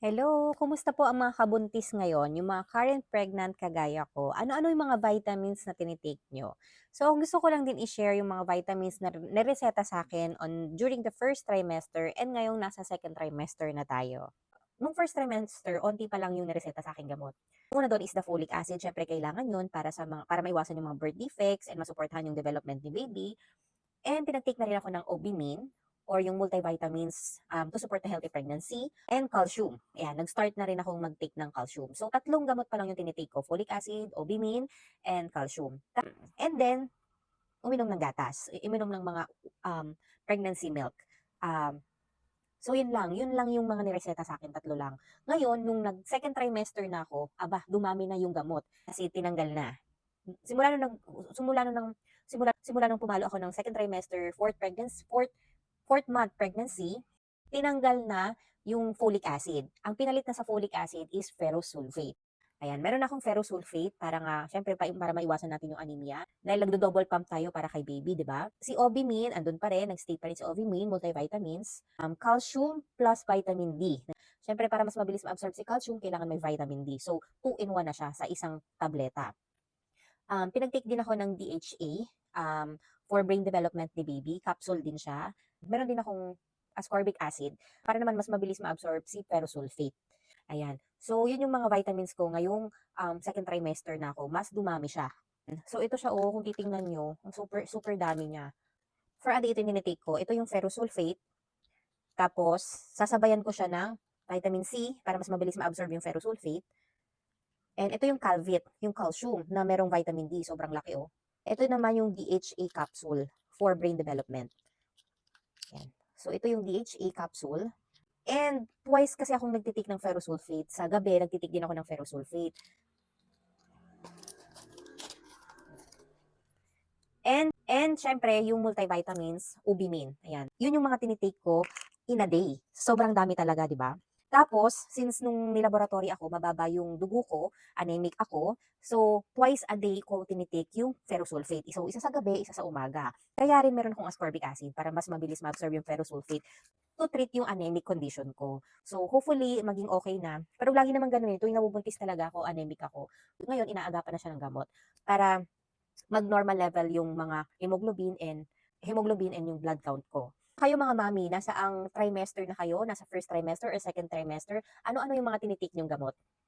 Hello, kumusta po ang mga kabuntis ngayon, yung mga current pregnant kagaya ko? Ano-ano yung mga vitamins na tinitake nyo? So, gusto ko lang din i-share yung mga vitamins na nireseta sa akin on during the first trimester and ngayong nasa second trimester na tayo. Nung first trimester, onti pa lang yung nireseta sa akin gamot. Una doon is the folic acid. Syempre, kailangan yun para sa mga, para maiwasan yung mga birth defects and masuportahan yung development ni baby. And pinag-take na rin ako ng Obimin or yung multivitamins um, to support the healthy pregnancy and calcium. Ayan, nag-start na rin akong mag-take ng calcium. So, tatlong gamot pa lang yung tinitake ko. Folic acid, Obimin, and calcium. And then, uminom ng gatas. Uminom ng mga um, pregnancy milk. Um, so, yun lang. Yun lang yung mga nireseta sa akin. Tatlo lang. Ngayon, nung nag-second trimester na ako, aba, dumami na yung gamot. Kasi tinanggal na. Simula nung, nag, simula nung, simula, simula nung pumalo ako ng second trimester, fourth pregnancy, fourth fourth month pregnancy, tinanggal na yung folic acid. Ang pinalit na sa folic acid is ferrosulfate. Ayan, meron akong ferrosulfate para nga, syempre, pa, para maiwasan natin yung anemia. Dahil nagdo-double pump tayo para kay baby, di ba? Si Obimin, andun pa rin, nag-stay pa rin si Obimin, multivitamins. Um, calcium plus vitamin D. Syempre, para mas mabilis ma-absorb si calcium, kailangan may vitamin D. So, 2 in 1 na siya sa isang tableta. Um, pinag-take din ako ng DHA um, for brain development ni baby. Capsule din siya. Meron din akong ascorbic acid para naman mas mabilis ma-absorb si ferrosulfate. Ayan. So, yun yung mga vitamins ko ngayong um, second trimester na ako. Mas dumami siya. So, ito siya, oh, kung titingnan nyo, super, super dami niya. For a day, ito yung ko. Ito yung ferrosulfate. Tapos, sasabayan ko siya ng vitamin C para mas mabilis ma-absorb yung ferrosulfate. And ito yung Calvit, yung calcium na merong vitamin D. Sobrang laki, oh. Ito naman yung DHA capsule for brain development. Yan. So, ito yung DHA capsule. And twice kasi akong nagtitik ng ferrosulfate. Sa gabi, nagtitik din ako ng ferrosulfate. And, and syempre, yung multivitamins, Ubimin. Ayan. Yun yung mga tinitake ko in a day. Sobrang dami talaga, di ba? Tapos, since nung nilaboratory ako, mababa yung dugo ko, anemic ako, so twice a day ko tinitake yung ferrosulfate. So, isa sa gabi, isa sa umaga. Kaya rin meron akong ascorbic acid para mas mabilis ma-absorb yung ferrosulfate to treat yung anemic condition ko. So, hopefully, maging okay na. Pero lagi naman ganun eh. Tuwing nabubuntis talaga ako, anemic ako. Ngayon, inaagapan na siya ng gamot para mag-normal level yung mga hemoglobin and hemoglobin and yung blood count ko. Kayo mga mami, nasa ang trimester na kayo, nasa first trimester or second trimester, ano-ano yung mga tinitik niyong gamot?